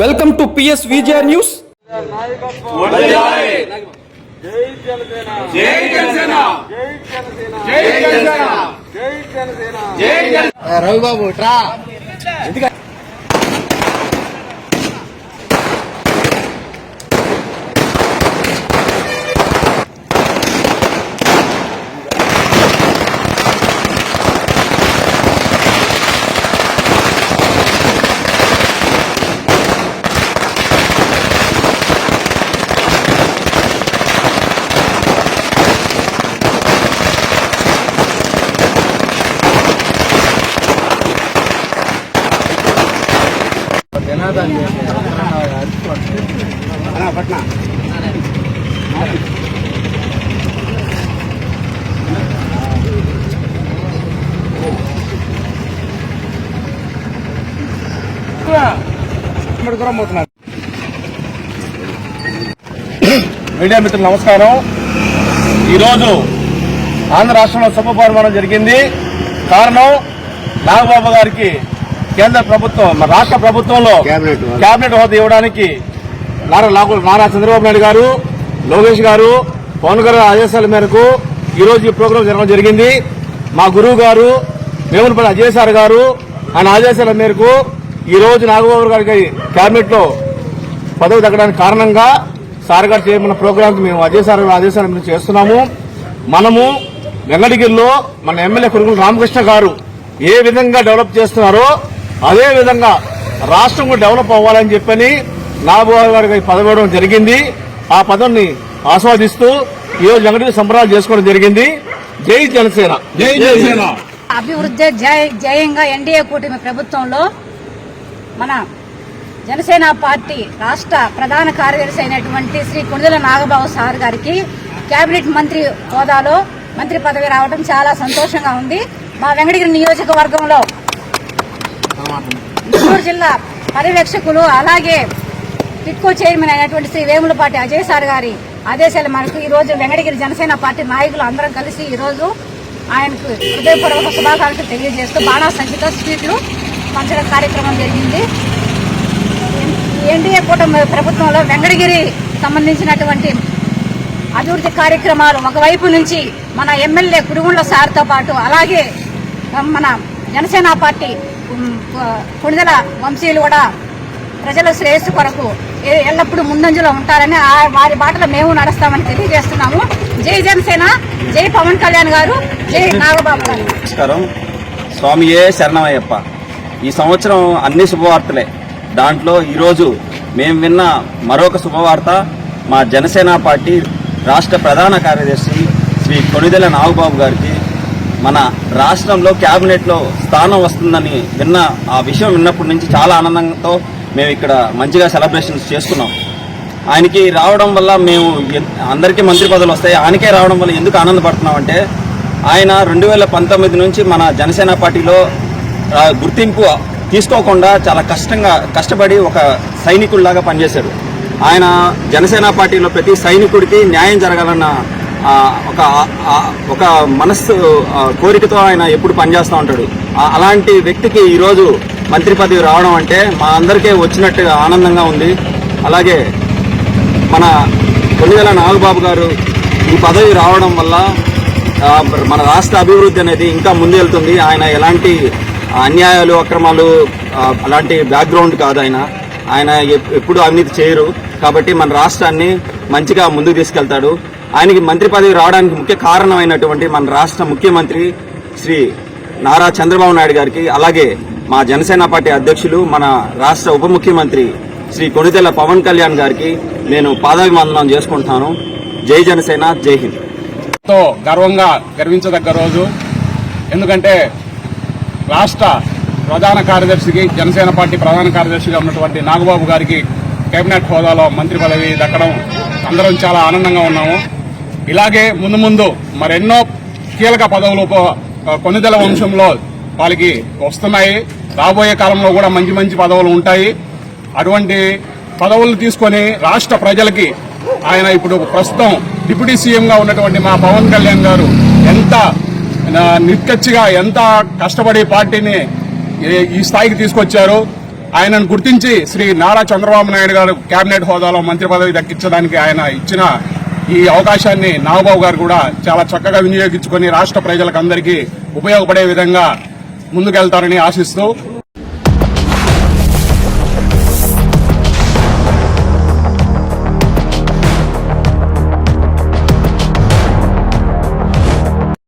Welcome to PS Vijaya news. జై జనసేన. జై media మిత్రులు నమస్కారం. ఈరోజు ఆంధ్ర రాష్ట్రంలో సభ పరిమాణం జరిగింది. కారణం నాగబాబు గారికి కేంద్ర ప్రభుత్వం మన రాష్ట్ర ప్రభుత్వంలో కేబినెట్ హోదా. ఇవ్వడానికి నారా నారా చంద్రబాబు నాయుడు గారు లోకేష్ గారు పవన్ గారు ఆదేశాల మేరకు ఈ రోజు ఈ ప్రోగ్రాం జరగడం జరిగింది మా గురువు గారు వేములపల్లి అజయ్ సార్ గారు ఆయన ఆదేశాల మేరకు ఈ రోజు నాగబాబు గారికి కేబినెట్లో పదవి తగ్గడానికి కారణంగా సార్ గారు చేయమన్న ప్రోగ్రామ్ మేము అజయ్ సార్ గారి ఆదేశాల మీద చేస్తున్నాము మనము వెంకటగిరిలో మన ఎమ్మెల్యే కొడుకులు రామకృష్ణ గారు ఏ విధంగా డెవలప్ చేస్తున్నారో అదే విధంగా రాష్ట్రం కూడా డెవలప్ అవ్వాలని చెప్పని నాగబాబు గారికి పదవి ఇవ్వడం జరిగింది. ఆ పదవిని ఆస్వాదిస్తూ ఈ రోజు వెంకటగిరి సంబరాలు చేసుకోవడం జరిగింది. జై జనసేన. జై జనసేన. అభివృద్ధి జయ జయంగా ఎన్డీఏ కూటమి ప్రభుత్వంలో మన జనసేన పార్టీ రాష్ట్ర ప్రధాన కార్యదర్శి అయినటువంటి శ్రీ కొణిదెల నాగబాబు సార్ గారికి కేబినెట్ మంత్రి హోదాలో మంత్రి పదవి రావడం చాలా సంతోషంగా ఉంది. మా వెంకటగిరి నియోజకవర్గంలో గుంటూరు జిల్లా పర్యవేక్షకులు అలాగే టిట్కో చైర్మన్ అయినటువంటి శ్రీ వేములపాటి అజయ్ సార్ గారి ఆదేశాలు మనకు ఈ రోజు వెంకటగిరి జనసేన పార్టీ నాయకులు అందరం కలిసి ఈరోజు ఆయనకు హృదయపూర్వక శుభాకాంక్షలు తెలియజేస్తూ బాణా సంచిత స్వీట్లు పంచడం కార్యక్రమం జరిగింది. ఎన్డీఏ కూటమి ప్రభుత్వంలో వెంకటగిరి సంబంధించినటువంటి అభివృద్ధి కార్యక్రమాలు ఒకవైపు నుంచి మన ఎమ్మెల్యే కురుగుండ్ల సార్తో పాటు అలాగే మన జనసేన పార్టీ కొణిదల వంశీయులు కూడా ప్రజల శ్రేయస్సు కొరకు ఎల్లప్పుడూ ముందంజలో ఉంటారని ఆ వారి బాటలో మేము నడుస్తామని తెలియజేస్తున్నాము. జై జనసేన జై పవన్ కళ్యాణ్ గారు జై నాగబాబు గారు. నమస్కారం. స్వామియే శరణమయ్యప్ప. ఈ సంవత్సరం అన్ని శుభవార్తలే. దాంట్లో ఈరోజు మేము విన్న మరొక శుభవార్త మా జనసేన పార్టీ రాష్ట్ర ప్రధాన కార్యదర్శి శ్రీ కొణిదెల నాగబాబు గారికి మన రాష్ట్రంలో క్యాబినెట్లో స్థానం వస్తుందని విన్న ఆ విషయం విన్నప్పటి నుంచి చాలా ఆనందంతో మేము ఇక్కడ మంచిగా సెలబ్రేషన్స్ చేసుకున్నాం ఆయనకి రావడం వల్ల మేము అందరికీ మంత్రి పదవులు వస్తాయి. ఆయనకే రావడం వల్ల ఎందుకు ఆనందపడుతున్నామంటే ఆయన రెండు వేల పంతొమ్మిది నుంచి మన జనసేన పార్టీలో గుర్తింపు తీసుకోకుండా చాలా కష్టంగా కష్టపడి ఒక సైనికుడిలాగా పనిచేశాడు. ఆయన జనసేన పార్టీలో ప్రతి సైనికుడికి న్యాయం జరగాలన్న ఒక ఒక మనస్సు కోరికతో ఆయన ఎప్పుడు పనిచేస్తూ ఉంటాడు. అలాంటి వ్యక్తికి ఈరోజు మంత్రి పదవి రావడం అంటే మా అందరికీ వచ్చినట్టుగా ఆనందంగా ఉంది. అలాగే మన కొన్నివేల నాగబాబు గారు ఈ పదవి రావడం వల్ల మన రాష్ట్ర అభివృద్ధి అనేది ఇంకా ముందుకెళ్తుంది ఆయన ఎలాంటి అన్యాయాలు అక్రమాలు అలాంటి బ్యాక్గ్రౌండ్ కాదు ఆయన. ఆయన ఎప్పుడు అవినీతి చేయరు. కాబట్టి మన రాష్ట్రాన్ని మంచిగా ముందుకు తీసుకెళ్తాడు. ఆయనకి మంత్రి పదవి రావడానికి ముఖ్య కారణమైనటువంటి మన రాష్ట్ర ముఖ్యమంత్రి శ్రీ నారా చంద్రబాబు నాయుడు గారికి అలాగే మా జనసేన పార్టీ అధ్యక్షులు మన రాష్ట్ర ఉప ముఖ్యమంత్రి శ్రీ కొణితెల పవన్ కళ్యాణ్ గారికి నేను పాదాభివందనం చేసుకుంటున్నాను. జై జనసేన జై హింద్. ఎంతో గర్వంగా గర్వించదగ్గ రోజు. ఎందుకంటే రాష్ట్ర ప్రధాన కార్యదర్శికి జనసేన పార్టీ ప్రధాన కార్యదర్శిగా ఉన్నటువంటి నాగబాబు గారికి కేబినెట్ హోదాలో మంత్రి పదవి దక్కడం అందరం చాలా ఆనందంగా ఉన్నాము. ఇలాగే ముందు ముందు మరెన్నో కీలక పదవులు పో- వంశంలో వాళ్ళకి వస్తున్నాయి. రాబోయే కాలంలో కూడా మంచి మంచి పదవులు ఉంటాయి. అటువంటి పదవులు తీసుకొని రాష్ట్ర ప్రజలకి ఆయన ఇప్పుడు ప్రస్తుతం డిప్యూటీ సీఎంగా ఉన్నటువంటి మా పవన్ కళ్యాణ్ గారు ఎంత ఆ, నిక్కచ్చిగా ఎంత కష్టపడి పార్టీని ఈ- ఈ స్థాయికి తీసుకొచ్చారు. ఆయనను గుర్తించి శ్రీ నారా చంద్రబాబు నాయుడు గారు కేబినెట్ హోదాలో మంత్రి పదవి దక్కించడానికి ఆయన ఇచ్చిన ఈ అవకాశాన్ని నాగబాబు గారు కూడా చాలా చక్కగా వినియోగించుకొని రాష్ట్ర ప్రజలకు అందరికీ ఉపయోగపడే విధంగా ముందుకెళ్తారని ఆశిస్తూ